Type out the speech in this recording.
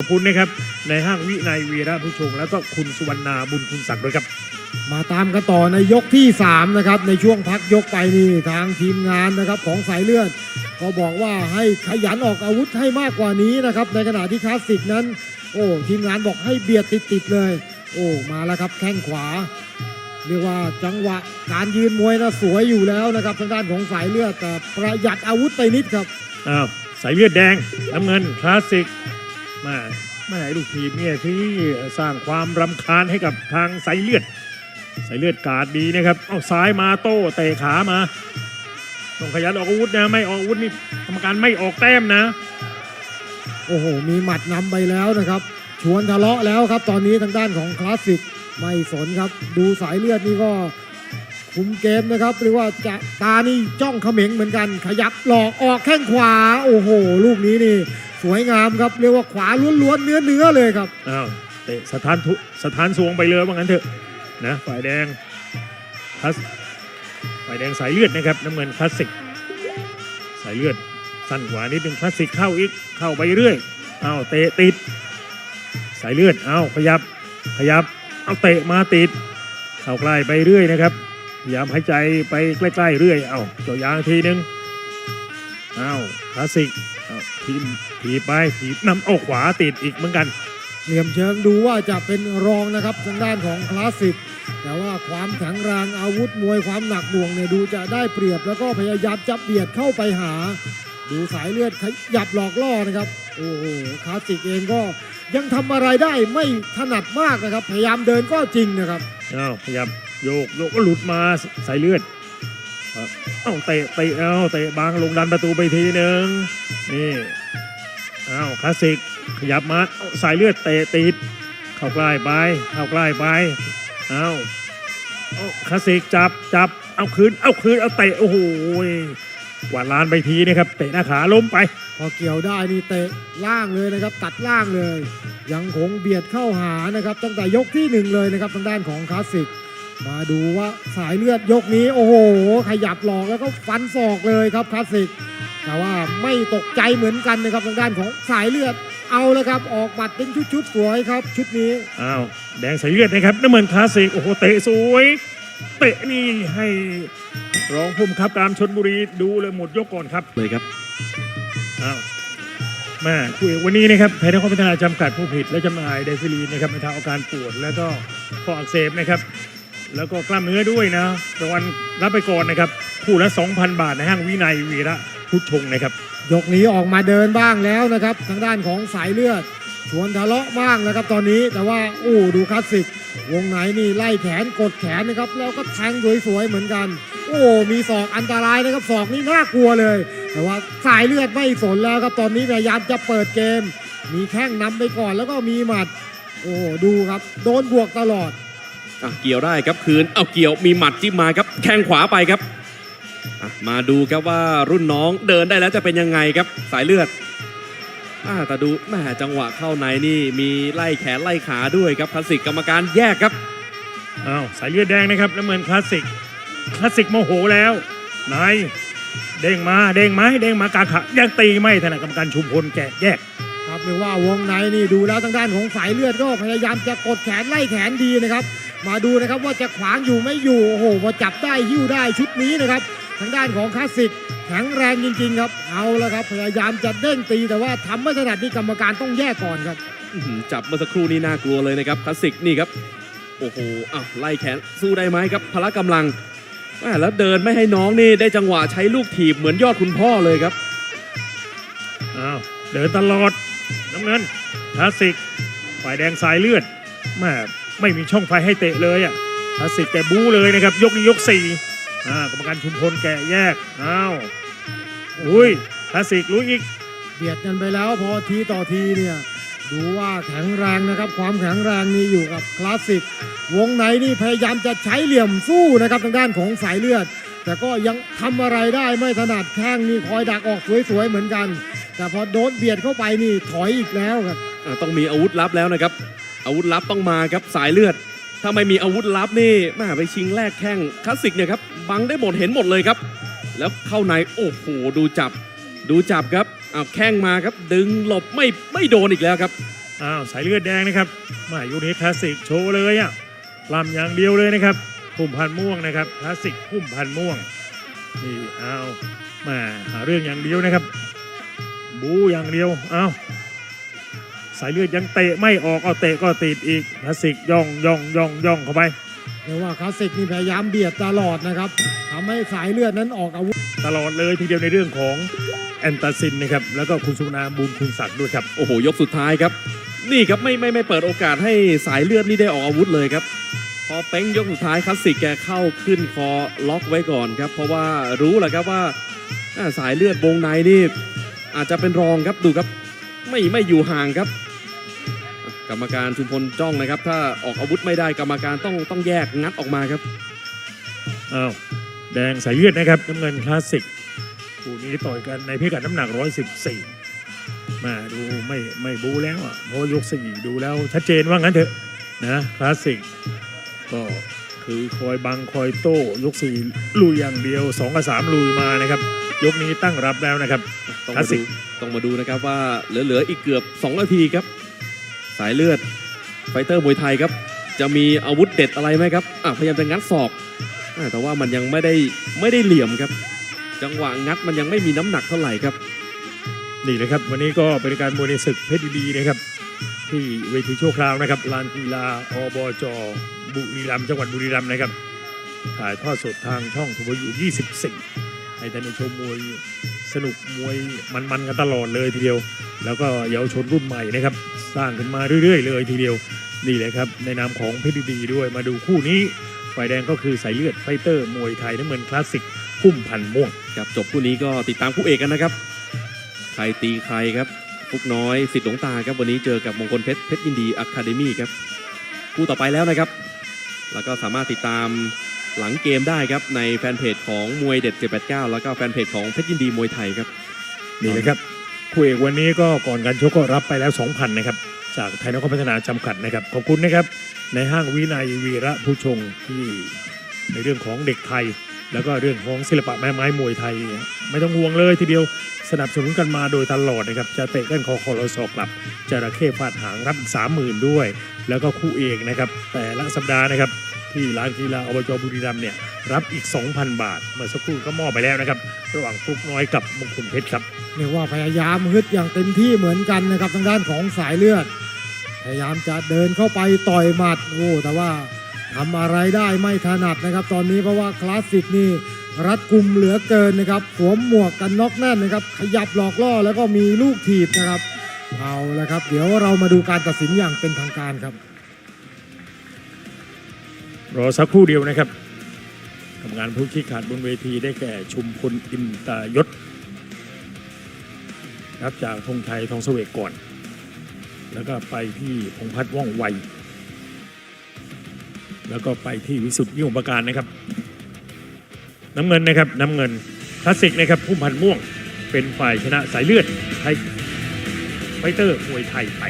ขอบคุณนะครับในห้างวินัยวีระผู้ชง แล้วก็คุณสุวรรณาบุญคุณศักดิ์ด้วยครับ มาตามกันต่อในยกที่ 3 นะครับ ในช่วงพักยกไปนี่ทางทีมงานนะครับของสายเลือดก็บอกว่าให้ขยันออกอาวุธให้มากกว่านี้นะครับ ในขณะที่คลาสสิกนั้น โอ้ทีมงานบอกให้เบียดติดๆเลย โอ้มาแล้วครับแข้งขวา เรียกว่าจังหวะการยืนมวยนะสวยอยู่แล้วนะครับทางด้านของสายเลือดแต่ประหยัดอาวุธไปนิดครับอ้าวสายเลือดแดงน้ำเงินคลาสสิก มามาลูกทีมเนี่ยที่สร้างความรำคาญให้กับทางสายเลือดสายเลือดกาดดีนะครับเอาซ้ายมาโต้เตะขามาต้องขยันออกอาวุธนะไม่ออกอาวุธนี่กรรมการไม่ออกแต้มนะ โอ้โห มีหมัดนำไปแล้วนะครับ ชวนทะเลาะแล้วครับ ตอนนี้ทางด้านของคลาสสิกไม่สนครับ ดูสายเลือดนี่ก็ คุมเกมนะครับหรือว่าจะตานี่จ้องเขม็งเหมือนกัน ขยับหลอกออกแข้งขวา โอ้โห ลูกนี้นี่ สวยงามครับเรียกว่าขวาล้วนๆเนื้อเนื้อๆเลยครับอ้าวเตะสถานทุสถานสวงไปเลยว่างั้นเถอะนะฝ่ายแดงคลาสฝ่ายแดงสายเลือดนะครับน้ำเงินคลาสสิกสายเลือดสั้นกว่านิดนึงคลาสสิกเข้าอีกเข้าไปเรื่อยอ้าวเตะติด สายเลือดอ้าวขยับขยับเอาเตะมาติดเข้าใกล้ไปเรื่อยนะครับ พยายามหายใจไปใกล้ๆเรื่อย เอาเจาะยางทีนึงอ้าวคลาสสิกเอาทีมถีบไปถีบนำเอาขวาติดอีกเหมือนกัน เหลี่ยมเชิงดูว่าจะเป็นรองนะครับทางด้านของคลาสสิก แต่ว่าความแข็งแรงอาวุธมวยความหนักหน่วงเนี่ยดูจะได้เปรียบแล้วก็พยายามจะเบียดเข้าไปหา ดูสายเลือดขยับหลอกล่อนะครับ โอ้โหคลาสสิกเองก็ยังทำอะไรได้ไม่ถนัดมากนะครับ พยายามเดินก็จริงนะครับอ้าวขยับ โยกโยกก็หลุดมาใสายเลือดเอ้าเตะเตะเอ้าเตะบางลงดันประตูไปทีหนึ่งนี่เอ้าคลาสสิกขยับมาสายเลือดเตะติดเข้าใกล้ไปเข้าใกล้ไปเอ้าคลาสสิกจับจับเอาคืนเอาคืนเอาเตะโอ้โหกวาดลานไปทีนะครับเตะหน้าขาล้มไป พอเกี่ยวได้นี่เตะล่างเลยนะครับ ตัดล่างเลย ยังคงเบียดเข้าหานะครับ ตั้งแต่ยกที่หนึ่งเลยนะครับทางด้านของคลาสสิก มาดูว่าสายเลือดยกนี้โอ้โห ขยับหลอกแล้วก็ฟันศอกเลยครับคลาสสิก แต่ว่าไม่ตกใจเหมือนกันนะครับทางด้านของสายเลือดเอาแล้วครับ ออกหมัดเป็นชุดๆสวยครับ ชุดนี้อ้าวแดงสายเลือดนะครับน้ำเงินคลาสสิกโอ้โหเตะสวย เตะนี่ให้รองผู้บังคับการชนบุรีดูเลยหมดยกก่อนครับเลยครับอ้าวแม่คุยวันนี้นะครับไทยนครพัฒนาจำกัดผู้ผลิตและจำหน่ายไดซิลีนนะครับบรรเทาอาการปวด แล้วก็ข้ออักเสบนะครับ แล้วก็กล้ามเนื้อด้วยนะรางวัลรับไปก่อนนะครับคู่ละ 2,000 บาทในห้างวินัยวีระพุทธชงนะครับ ยกนี้ออกมาเดินบ้างแล้วนะครับ ทางด้านของสายเลือด ชวนทะเลาะบ้างนะครับตอนนี้แต่ว่าอู้ดูคลาสสิก วงไหนนี่ไล่แขนกดแขนนะครับ แล้วก็แทงสวยๆเหมือนกัน โอ้มีศอกอันตรายนะครับศอกนี่น่ากลัวเลย แต่ว่าสายเลือดไม่สนแล้วครับตอนนี้พยายามจะเปิดเกม มีแข้งนำไปก่อนแล้วก็มีหมัด โอ้ดูครับ โดนบวกตลอด อะเกี่ยวได้ครับคืนเอาเกี่ยวมีหมัดจิ้มมาครับแข้งขวาไปครับอะมาดูครับว่ารุ่นน้องเดินได้แล้วจะเป็นยังไงครับสายเลือดอ่าแต่ดูแหม่จังหวะเข้าในนี่มีไล่แขนไล่ขาด้วยครับคลาสสิกกรรมการแยกครับ อ้าวสายเลือดแดงนะครับน้ำเงินคลาสสิกคลาสสิกโมโหแล้วนายเด้งมาเด้งไหมเด้งมากาขะยังตีไม่ถนัดกรรมการชุมพลแกะแยกครับเรียกว่าวงในนี่ดูแล้วทางด้านของสายเลือดก็พยายามจะกดแขนไล่แขนดีนะครับ มาดูนะครับว่าจะขวางอยู่ไม่อยู่โอ้โหพอจับได้หิ้วได้ชุดนี้นะครับ ทางด้านของคลาสสิกแข็งแรงจริงๆครับ เอาแล้วครับพยายามจะเด้งตีแต่ว่าทำไม่ถนัดนี่กรรมการต้องแยกก่อนครับอื้อหือจับเมื่อสักครู่นี่น่ากลัวเลยนะครับคลาสสิกนี่ครับโอ้โหอ้าวไล่แขนสู้ได้ไหมครับพละกำลังแหม่แล้วเดินไม่ให้น้องนี่ได้จังหวะใช้ลูกถีบเหมือนยอดคุณพ่อเลยครับอ้าวเดินตลอดน้ำเงินคลาสสิกฝ่ายแดงสายเลือดแม่ ไม่มีช่องไฟให้เตะเลยอะคลาสสิกแกบู๊เลยนะครับ ยกนี้ยกสี่อ่ากรรมการชุมพลแกะแยกอ้าวลุยคลาสสิกลุยอีกเบียดกันไปแล้วพอทีต่อทีเนี่ยดูว่าแข็งแรงนะครับ ความแข็งแรงนี่อยู่กับคลาสสิก วงในนี่พยายามจะใช้เหลี่ยมสู้นะครับทางด้านของสายเลือด แต่ก็ยังทำอะไรได้ไม่ถนัดแข้งนี่คอยดักออกสวยๆเหมือนกัน แต่พอโดนเบียดเข้าไปนี่ถอยอีกแล้วครับอ่าต้องมีอาวุธลับแล้วนะครับ อาวุธลับต้องมาครับสายเลือด ถ้าไม่มีอาวุธลับนี่แม่ไปชิงแลกแข้งคลาสสิกเนี่ยครับบังได้หมดเห็นหมดเลยครับ แล้วเข้าในโอ้โหดูจับ ดูจับครับอ้าวแข้งมาครับ ดึงหลบไม่ไม่โดนอีกแล้วครับอ้าวสายเลือดแดงนะครับมายูนี้คลาสสิกโชว์เลยอะลำอย่างเดียวเลยนะครับพุ่มพันม่วงนะครับคลาสสิกพุ่มพันม่วงนี่อ้าวมาหาเรื่องอย่างเดียวนะครับ บูอย่างเดียวอ้าว สายเลือดยังเตะไม่ออกเอาเตะก็ติดอีกคลาสสิกย่องย่องย่องย่องเข้าไปเรียกว่าคลาสสิกนี่พยายามเบียดตลอดนะครับทำให้สายเลือดนั้นออกอาวุธ ตลอดเลยทีเดียวในเรื่องของแอนตาซินนะครับแล้วก็คุณสุนาบูลคุณศักดิ์ด้วยครับ โอ้โห ยกสุดท้ายครับ นี่ครับไม่ไม่ไม่เปิดโอกาสให้สายเลือดนี่ได้ออกอาวุธเลยครับ พอเป้งยกสุดท้ายคลาสสิกแกเข้าขึ้นคอล็อกไว้ก่อนครับ เพราะว่ารู้แหละครับว่าอ่าสายเลือดวงในนี่อาจจะเป็นรองครับดูครับ ไม่ไม่อยู่ห่างครับอะ กรรมการชุมพลจ้องนะครับ ถ้าออกอาวุธไม่ได้กรรมการต้องต้องแยกงัดออกมาครับอ้าวแดงสายเลือดนะครับน้ำเงินคลาสสิกคู่นี้ต่อยกันในพิกัดน้ำหนัก 114มาดูไม่ไม่บูแล้วอะเพราะยกสี่ดูแล้วชัดเจนว่างั้นเถอะนะคลาสสิกก็คือคอยบังคอยโต้ยกสี่ลุยอย่างเดียว2กับ3ลุยมานะครับ ยกนี้ตั้งรับแล้วนะครับต้องคลามาสสิดูกต้องมาดูนะครับว่าเหลือๆอีกเกือบ 2 นาทีครับ สายเลือดไฟเตอร์มวยไทยครับ จะมีอาวุธเด็ดอะไรไหมครับพยายามจะงัดศอกอแต่ว่ามันยังไม่ได้ไม่ได้เหลี่ยมครับ จังหวะงัดมันยังไม่มีน้ำหนักเท่าไหร่ครับ นี่นะครับ วันนี้ก็เป็นการมวยในศึกเพชรดีๆนะครับ ที่เวทีชั่วคราวนะครับลานกีฬาอบจบุรีรัมย์จังหวัดบุรีรัมย์นะครับถ่ายทอดสดทางช่องทวอยู่24 ให้ท่านได้ชมมวยสนุกมวยมันๆกันตลอดเลยทีเดียว แล้วก็เยาวชนรุ่นใหม่นะครับ สร้างขึ้นมาเรื่อยๆ เลยทีเดียวนี่เลยครับในนามของเพชรดีๆด้วยมาดูคู่นี้ฝ่ายแดงก็คือสายเลือดไฟเตอร์มวยไทยน้ำเงินคลาสสิกพุ่มพันธุ์ม่วงครับจบคู่นี้ก็ติดตามคู่เอกกันนะครับใครตีใครครับฟุกน้อยสิทธิ์หลวงตาครับวันนี้เจอกับมงคลเพชรเพชรยินดีอะคาเดมี่ครับคู่ต่อไปแล้วนะครับ แล้วก็สามารถติดตามหลังเกมได้ครับในแฟนเพจของมวยเด็ด789 แล้วก็แฟนเพจของเพชรยินดีมวยไทยครับนี่เลยครับ คู่เอกวันนี้ก็ก่อนการชกก็รับไปแล้ว 2,000 นะครับ จากไทยนครพัฒนาจำกัดนะครับ ขอบคุณนะครับ ในห้างวินัยวีระผู้ชงที่ในเรื่องของเด็กไทย แล้วก็เรื่องของศิลปะแม่ไม้มวยไทย ไม่ต้องห่วงเลยทีเดียวสนับสนุนกันมาโดยตลอดนะครับ จะเตะกันคอคอรสอกลับจระเข้ฟาดหางรับสามหมื่นด้วย แล้วก็คู่เอกนะครับ แต่ละสัปดาห์นะครับ ที่ร้านกีฬาอบจบุรีรัมย์เนี่ยรับอีก 2,000 บาท เมื่อสักครู่ก็มอบไปแล้วนะครับ ระหว่างฟลุกน้อยกับมงคลเพชรครับเรียกว่าพยายามฮึดอย่างเต็มที่เหมือนกันนะครับทางด้านของสายเลือด พยายามจะเดินเข้าไปต่อยหมัดโอ้แต่ว่าทำอะไรได้ไม่ถนัดนะครับ ตอนนี้เพราะว่าคลาสสิกนี่รัดกุมเหลือเกินนะครับสวมหมวกกันน็อกแน่นนะครับ ขยับหลอกล่อแล้วก็มีลูกถีบนะครับ เอาละครับ เดี๋ยวเรามาดูการตัดสินอย่างเป็นทางการครับ รอสักครู่เดียวนะครับทำงานผู้ชี้ขาดบนเวทีได้แก่ชุมพลอินตายศรับจากธงชัยทองเสวกก่อน แล้วก็ไปที่พงพัฒน์ว่องไว แล้วก็ไปที่วิสุทธิ์ยิ่งประการนะครับ น้ำเงินนะครับน้ำเงินคลาสสิกนะครับพุ่มพันธ์ม่วงเป็นฝ่ายชนะสายเลือดไทยไฟเตอร์มวยไทยไป